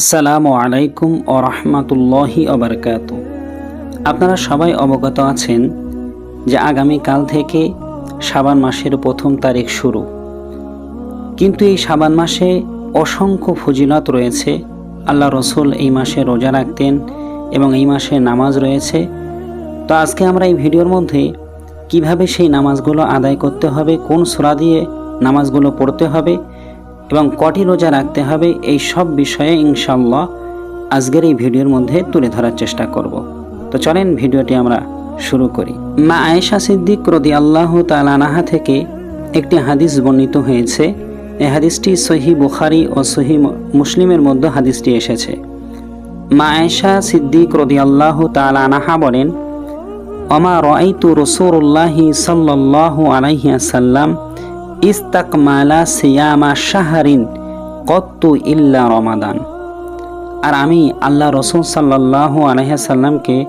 আসসালামু আলাইকুম ও রহমতুল্লাহি অবরকাত আপনারা সবাই অবগত আছেন যে আগামীকাল থেকে সাবান মাসের প্রথম তারিখ শুরু। কিন্তু এই সাবান মাসে অসংখ্য ফজিলত রয়েছে। আল্লাহ রসুল এই মাসে রোজা রাখতেন এবং এই মাসে নামাজ রয়েছে। তো আজকে আমরা এই ভিডিওর মধ্যে কীভাবে সেই নামাজগুলো আদায় করতে হবে, কোন সূরা দিয়ে নামাজগুলো পড়তে হবে এবং কটি রোজা রাখতে হবে এই সব বিষয়ে ইনশাল্লাহ আজকের এই ভিডিওর মধ্যে তুলে ধরার চেষ্টা করব। তো চলেন ভিডিওটি আমরা শুরু করি। মা আয়েশা সিদ্দিক রদি আল্লাহ তালানাহা থেকে একটি হাদিস বর্ণিত হয়েছে। এই হাদিসটি সহি বুখারি ও সহি মুসলিমের মধ্যে হাদিসটি এসেছে। মা আয়েশা সিদ্দিক রদি আল্লাহ তালানাহা বলেন অমা রাইতু রসুল্লাহি সাল্লাল্লাহু আলাইহি আসাল্লাম ইস্তাকমালা সিয়ামা শাহরিন কত্তু ইল্লা রমাদান। আর আমি আল্লাহ রসুল সাল্লাল্লাহু আলহাসাল্লামকে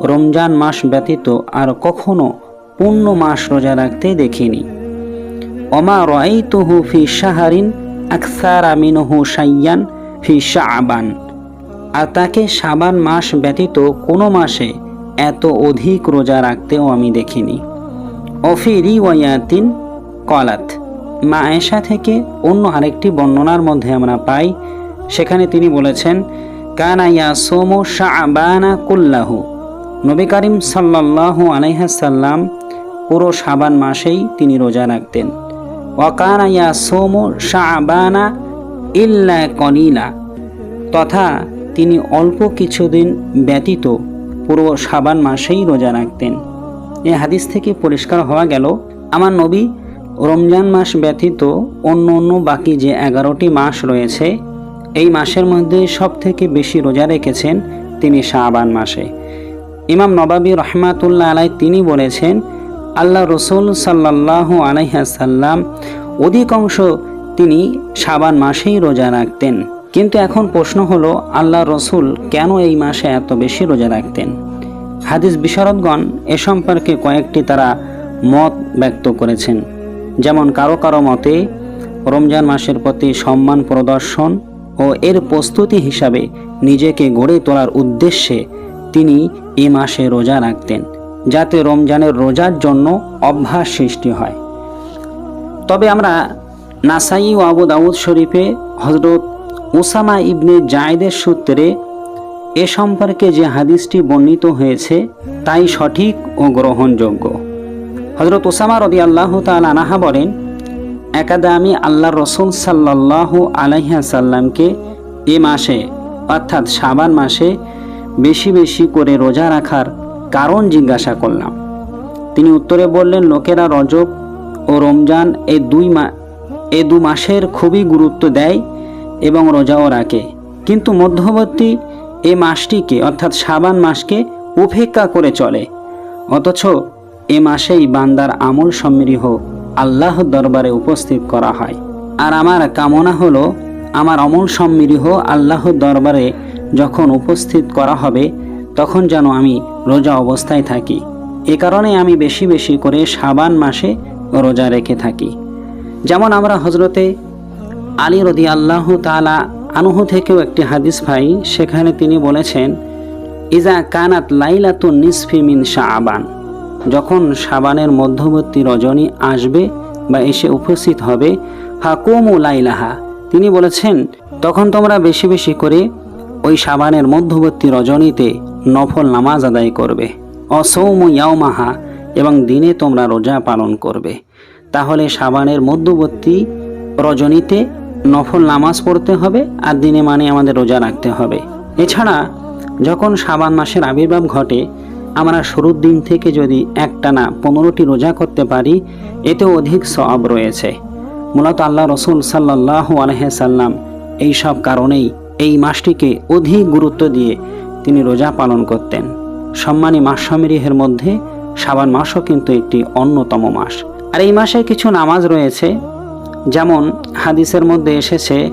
রমজান মাস ব্যতীত আর কখনো পূর্ণ মাস রোজা রাখতে দেখিনি। অমা রাইতুহু ফি শাহরিন আকসার আমিনহু সাইয়ান ফি শাবান। আর তাকে সাবান মাস ব্যতীত কোনো মাসে এত অধিক রোজা রাখতেও আমি দেখিনি। অফি রিওয়ায়াতিন কলাত। মা আয়েশা থেকে অন্য আরেকটি বর্ণনার মধ্যে আমরা পাই, সেখানে তিনি বলেছেন, কানা ইয়া সোমো শাবানা কুল্লাহু। নবী করিম সাল্লাল্লাহু আলাইহাসাল্লাম পুরো সাবান মাসেই তিনি রোজা রাখতেন। ওয়াকানা ইয়া সোমো শাবানা ইল্লা কলিলা। তথা তিনি অল্প কিছুদিন ব্যতীত পুরো সাবান মাসেই রোজা রাখতেন। এ হাদিস থেকে পরিষ্কার হওয়া গেল, আমার নবী রমজান মাস ব্যতীত অন্য অন্য বাকি যে এগারোটি মাস রয়েছে, এই মাসের মধ্যে সব থেকে বেশি রোজা রেখেছেন তিনি শাহবান মাসে। ইমাম নবাবী রহমাতুল্লাহ আলাই তিনি বলেছেন, আল্লাহ রসুল সাল্লাহ আলাইহাসাল্লাম অধিকাংশ তিনি শাবান মাসেই রোজা রাখতেন। কিন্তু এখন প্রশ্ন হলো, আল্লাহ রসুল কেন এই মাসে এত বেশি রোজা রাখতেন? হাদিস বিশারদগণ এ সম্পর্কে কয়েকটি তারা মত ব্যক্ত করেছেন। যেমন কারও কারও মতে, রমজান মাসের প্রতি সম্মান প্রদর্শন ও এর প্রস্তুতি হিসাবে নিজেকে গড়ে তোলার উদ্দেশ্যে তিনি এ মাসে রোজা রাখতেন, যাতে রমজানের রোজার জন্য অভ্যাস সৃষ্টি হয়। তবে আমরা নাসাই ও আবু দাউদ শরীফে হজরত উসামা ইবনে জায়দের সূত্রে এ সম্পর্কে যে হাদিসটি বর্ণিত হয়েছে, তাই সঠিক ও গ্রহণযোগ্য। হজরত ওসামা রদি আল্লাহ আনাহা বলেন একাদা আমি আল্লাহ রসুল সাল্লাহ আলাইহা সাল্লামকে এ মাসে, অর্থাৎ সাবান মাসে, বেশি বেশি করে রোজা রাখার কারণ জিজ্ঞাসা করলাম। তিনি উত্তরে বললেন, লোকেরা রজব ও রমজান এ দুই মা, এ দু মাসের খুবই গুরুত্ব দেয় এবং রোজাও রাখে। কিন্তু মধ্যবর্তী এ মাসটিকে, অর্থাৎ সাবান মাসকে, উপেক্ষা করে চলে। অথচ এ মাসেই বান্দার আমল সমৃহ আল্লাহ দরবারে উপস্থিত করা হয়। আর আমার কামনা হলো, আমার অমল সমৃহ আল্লাহ দরবারে যখন উপস্থিত করা হবে, তখন যেন আমি রোজা অবস্থায় থাকি। এ কারণে আমি বেশি বেশি করে সাবান মাসে রোজা রেখে থাকি। যেমন আমরা হজরতে আলী রদি আল্লাহ তালা আনুহু থেকেও একটি হাদিস ভাই সেখানে তিনি বলেছেন ইজা কানাত লাইলাতু নিসফি মিন শাহবান যখন সাবানের মধ্যবর্তী রজনী আসবে বা এসে উপস্থিত হবে, ফাকুমু লাইলাহা, তিনি বলেছেন, তখন তোমরা বেশি বেশি করে ওই সাবানের মধ্যবর্তী রজনীতে নফল নামাজ আদায় করবে। অসৌম ইয়াওমাহা, এবং দিনে তোমরা রোজা পালন করবে। তাহলে সাবানের মধ্যবর্তী রজনীতে নফল নামাজ পড়তে হবে, আর দিনে মানে আমাদের রোজা রাখতে হবে। এছাড়া, যখন সাবান মাসের আবির্ভাব ঘটে আমরা শুরুর দিন থেকে যদি একটানা পনেরোটি রোজা করতে পারি এতে অধিক সব রয়েছে। মূলত আল্লাহ রসুল সাল্লাহ আলহাসাল্লাম এই সব কারণেই এই মাসটিকে অধিক গুরুত্ব দিয়ে তিনি রোজা পালন করতেন। সম্মানী মাস সমৃহের মধ্যে সাবান মাসও কিন্তু একটি অন্যতম মাস। আর এই মাসে কিছু নামাজ রয়েছে, যেমন হাদিসের মধ্যে এসেছে,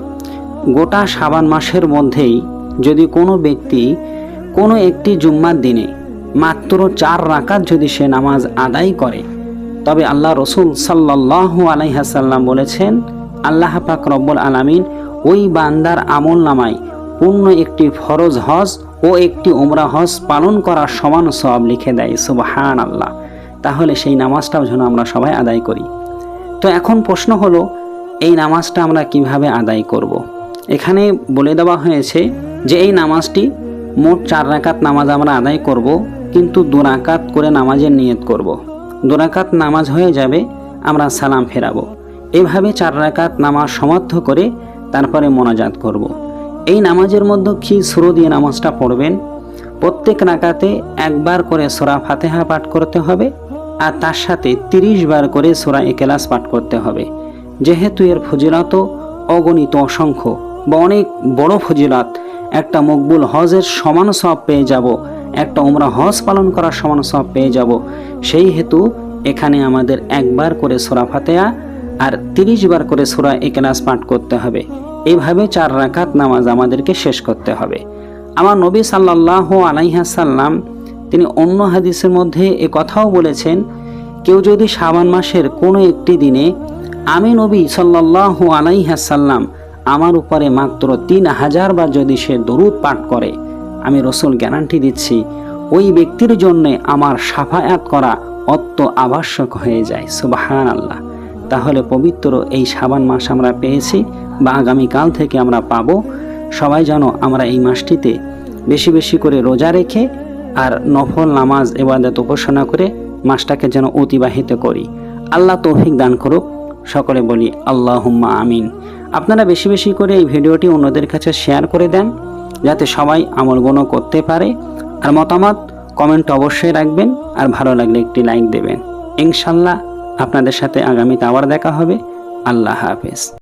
গোটা সাবান মাসের মধ্যেই যদি কোনো ব্যক্তি কোনো একটি জুম্মার দিনে মাত্র চার রাকাত যদি সে নামাজ আদায় করে। তবে আল্লাহ রসুল সাল্লাহ আলাইহাসাল্লাম বলেছেন, আল্লাহ পাক রব্বুল আলামিন ওই বান্দার আমল নামায় পূর্ণ একটি ফরজ হজ ও একটি ওমরা হজ পালন করার সমান সব লিখে দেয় সুবাহান আল্লাহ তাহলে সেই নামাজটাও যেন আমরা সবাই আদায় করি। তো এখন প্রশ্ন হলো, এই নামাজটা আমরা কীভাবে আদায় করব। এখানে বলে দেওয়া হয়েছে যে এই নামাজটি মোট চার রাকাত নামাজ আমরা আদায় করব কিন্তু দু রাকাত করে নামাজের নিয়ত করব। দু রাকাত নামাজ হয়ে যাবে, আমরা সালাম ফেরাবো এভাবে চার রাকাত নামাজ সমাপ্ত করে তারপরে মোনাজাত করব। এই নামাজের মধ্যে কি সুরো দিয়ে নামাজটা পড়বেন প্রত্যেক রাকাতে একবার করে সোরা ফাতেহা পাঠ করতে হবে, আর তার সাথে তিরিশ বার করে সোরা একেলাস পাঠ করতে হবে যেহেতু এর ফজিলত অগণিত অসংখ্য, বা অনেক বড় ফজিলত, একটা মকবুল হজের সমান সব পেয়ে যাব একটা ওমরা হজ পালন করার সমান সব পেয়ে যাব। সেই হেতু এখানে আমাদের একবার করে সোরা ফাতেয়া আর তিরিশ বার করে সোরা একেলাস পাঠ করতে হবে। এইভাবে চার রাকাত নামাজ আমাদেরকে শেষ করতে হবে। আমার নবী সাল্লাহ আলাইহাসাল্লাম তিনি অন্য হাদিসের মধ্যে এ কথাও বলেছেন, কেউ যদি শাবান মাসের কোনো একটি দিনে আমি নবী সাল্লাহ আলাইহাসাল্লাম আমার উপরে মাত্র তিন হাজার বার যদি সে দরুদ পাঠ করে আমি রসুল গ্যারান্টি দিচ্ছি, ওই ব্যক্তির জন্যে আমার সাফায়াত করা অত্য আবশ্যক হয়ে যায় সুবাহান আল্লাহ তাহলে পবিত্র এই সাবান মাস আমরা পেয়েছি বা আগামীকাল থেকে আমরা পাবো। সবাই যেন আমরা এই মাসটিতে বেশি বেশি করে রোজা রেখে আর নফল নামাজ এবাদত উপাসনা করে মাসটাকে যেন অতিবাহিত করি। আল্লাহ তৌফিক দান করুক। সকলে বলি আল্লাহ আমিন। আপনারা বেশি বেশি করে এই ভিডিওটি অন্যদের কাছে শেয়ার করে দেন। যাতে সবাই আমল গুণ করতে পারে। আর মতামত কমেন্ট অবশ্যই রাখবেন আর ভালো লাগলে একটি লাইক দেবেন। ইনশাল্লাহ আপনাদের সাথে আগামীতে আবার দেখা হবে। আল্লাহ হাফেজ।